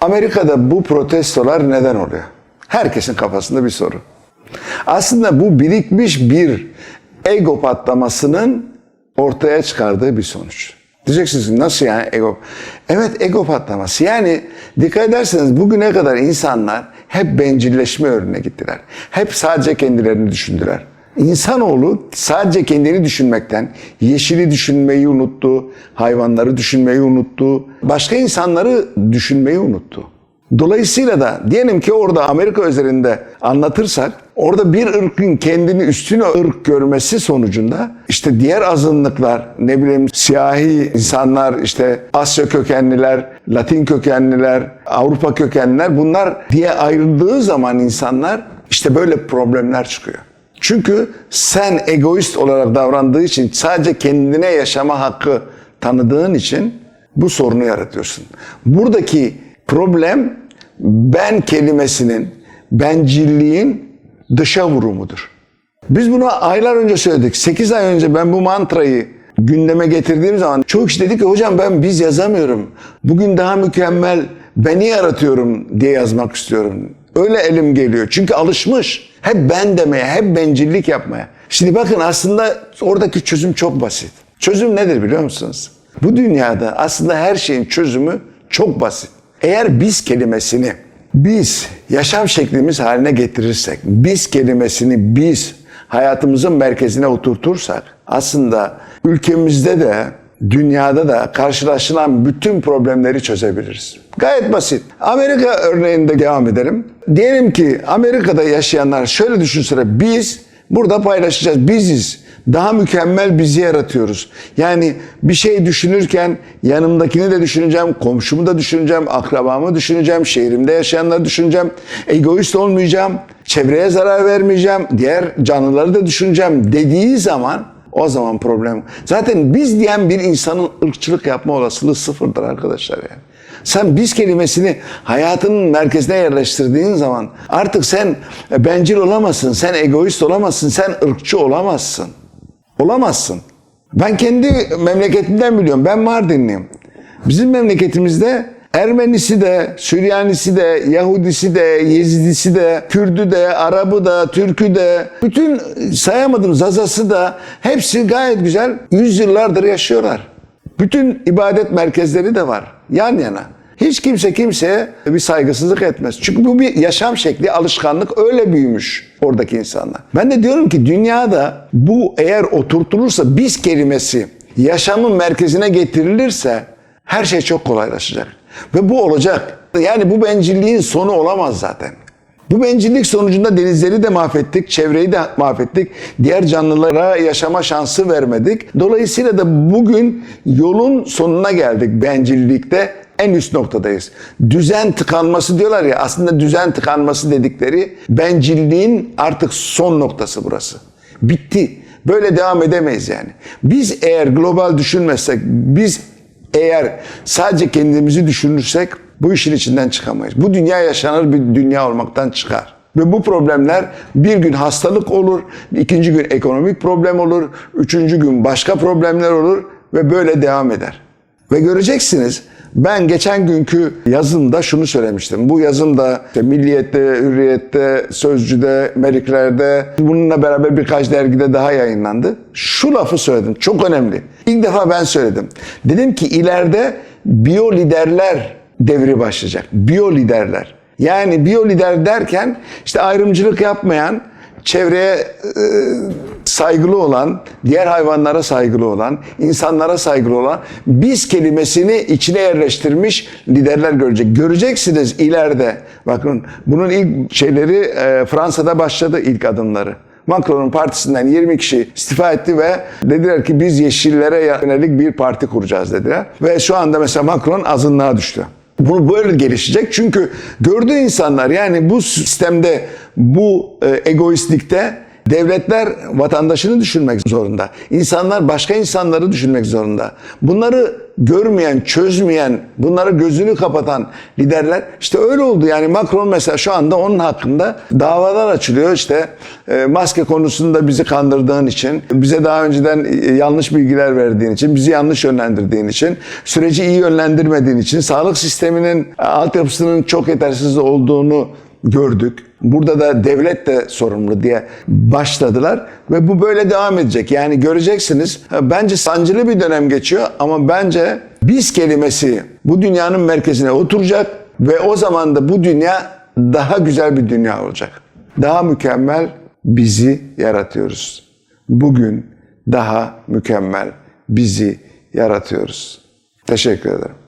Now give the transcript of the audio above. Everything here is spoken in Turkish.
Amerika'da bu protestolar neden oluyor? Herkesin kafasında bir soru. Aslında bu birikmiş bir ego patlamasının ortaya çıkardığı bir sonuç. Diyeceksiniz nasıl yani ego? Evet ego patlaması. Yani dikkat ederseniz bugüne kadar insanlar hep bencilleşme yönüne gittiler. Hep sadece kendilerini düşündüler. İnsanoğlu sadece kendini düşünmekten, yeşili düşünmeyi unuttu, hayvanları düşünmeyi unuttu, başka insanları düşünmeyi unuttu. Dolayısıyla da diyelim ki orada Amerika üzerinde anlatırsak orada bir ırkın kendini üstün ırk görmesi sonucunda işte diğer azınlıklar ne bileyim siyahi insanlar işte Asya kökenliler, Latin kökenliler, Avrupa kökenliler bunlar diye ayrıldığı zaman insanlar işte böyle problemler çıkıyor. Çünkü sen egoist olarak davrandığı için sadece kendine yaşama hakkı tanıdığın için bu sorunu yaratıyorsun. Buradaki problem ben kelimesinin, bencilliğin dışa vurumudur. Biz bunu aylar önce söyledik. 8 ay önce ben bu mantrayı gündeme getirdiğim zaman çok kişi dedi ki hocam ben biz yazamıyorum. Bugün daha mükemmel beni yaratıyorum diye yazmak istiyorum. Öyle elim geliyor. Çünkü alışmış. Hep ben demeye, hep bencillik yapmaya. Şimdi bakın aslında oradaki çözüm çok basit. Çözüm nedir biliyor musunuz? Bu dünyada aslında her şeyin çözümü çok basit. Eğer biz kelimesini biz yaşam şeklimiz haline getirirsek, biz kelimesini biz hayatımızın merkezine oturtursak aslında ülkemizde de dünyada da karşılaşılan bütün problemleri çözebiliriz. Gayet basit. Amerika örneğinde devam edelim. Diyelim ki Amerika'da yaşayanlar şöyle düşünsene biz burada paylaşacağız. Biziz. Daha mükemmel bizi yaratıyoruz. Yani bir şey düşünürken yanımdakini de düşüneceğim, komşumu da düşüneceğim, akrabamı düşüneceğim, şehrimde yaşayanları düşüneceğim. Egoist olmayacağım, çevreye zarar vermeyeceğim, diğer canlıları da düşüneceğim dediği zaman o zaman problem. Zaten biz diyen bir insanın ırkçılık yapma olasılığı sıfırdır arkadaşlar yani. Sen biz kelimesini hayatının merkezine yerleştirdiğin zaman artık sen bencil olamazsın, sen egoist olamazsın, sen ırkçı olamazsın. Olamazsın. Ben kendi memleketimden biliyorum. Ben Mardinliyim. Bizim memleketimizde Ermenisi de, Süryanisi de, Yahudisi de, Yezidisi de, Kürdü de, Arabı da, Türkü de, bütün sayamadım Zazası da hepsi gayet güzel yüzyıllardır yaşıyorlar. Bütün ibadet merkezleri de var yan yana. Hiç kimse kimseye bir saygısızlık etmez. Çünkü bu bir yaşam şekli, alışkanlık öyle büyümüş oradaki insanlar. Ben de diyorum ki dünyada bu eğer oturtulursa biz kelimesi yaşamın merkezine getirilirse her şey çok kolaylaşacak. Ve bu olacak. Yani bu bencilliğin sonu olamaz zaten. Bu bencillik sonucunda denizleri de mahvettik, çevreyi de mahvettik. Diğer canlılara yaşama şansı vermedik. Dolayısıyla da bugün yolun sonuna geldik bencillikte. En üst noktadayız. Düzen tıkanması diyorlar ya aslında düzen tıkanması dedikleri bencilliğin artık son noktası burası. Bitti. Böyle devam edemeyiz yani. Biz eğer global düşünmezsek, biz eğer sadece kendimizi düşünürsek bu işin içinden çıkamayız. Bu dünya yaşanır bir dünya olmaktan çıkar. Ve bu problemler bir gün hastalık olur, ikinci gün ekonomik problem olur, üçüncü gün başka problemler olur ve böyle devam eder. Ve göreceksiniz ben geçen günkü yazımda şunu söylemiştim. Bu yazımda işte Milliyet'te, Hürriyet'te, Sözcü'de, Melikler'de bununla beraber birkaç dergide daha yayınlandı. Şu lafı söyledim. Çok önemli. İlk defa ben söyledim. Dedim ki ileride biyo liderler devri başlayacak. Biyo liderler. Yani biyo lider derken işte ayrımcılık yapmayan, çevreye e, saygılı olan, diğer hayvanlara saygılı olan, insanlara saygılı olan biz kelimesini içine yerleştirmiş liderler görecek. Göreceksiniz ileride. Bakın bunun ilk şeyleri e, Fransa'da başladı ilk adımları. Macron'un partisinden 20 kişi istifa etti ve dediler ki biz yeşillere yönelik bir parti kuracağız dediler. Ve şu anda mesela Macron azınlığa düştü. Bu böyle gelişecek çünkü gördüğü insanlar yani bu sistemde bu e, egoistlikte Devletler vatandaşını düşünmek zorunda. İnsanlar başka insanları düşünmek zorunda. Bunları görmeyen, çözmeyen, bunları gözünü kapatan liderler işte öyle oldu. Yani Macron mesela şu anda onun hakkında davalar açılıyor. İşte e, maske konusunda bizi kandırdığın için, bize daha önceden e, yanlış bilgiler verdiğin için, bizi yanlış yönlendirdiğin için, süreci iyi yönlendirmediğin için, sağlık sisteminin altyapısının çok yetersiz olduğunu gördük. Burada da devlet de sorumlu diye başladılar ve bu böyle devam edecek. Yani göreceksiniz bence sancılı bir dönem geçiyor ama bence biz kelimesi bu dünyanın merkezine oturacak ve o zaman da bu dünya daha güzel bir dünya olacak. Daha mükemmel bizi yaratıyoruz. Bugün daha mükemmel bizi yaratıyoruz. Teşekkür ederim.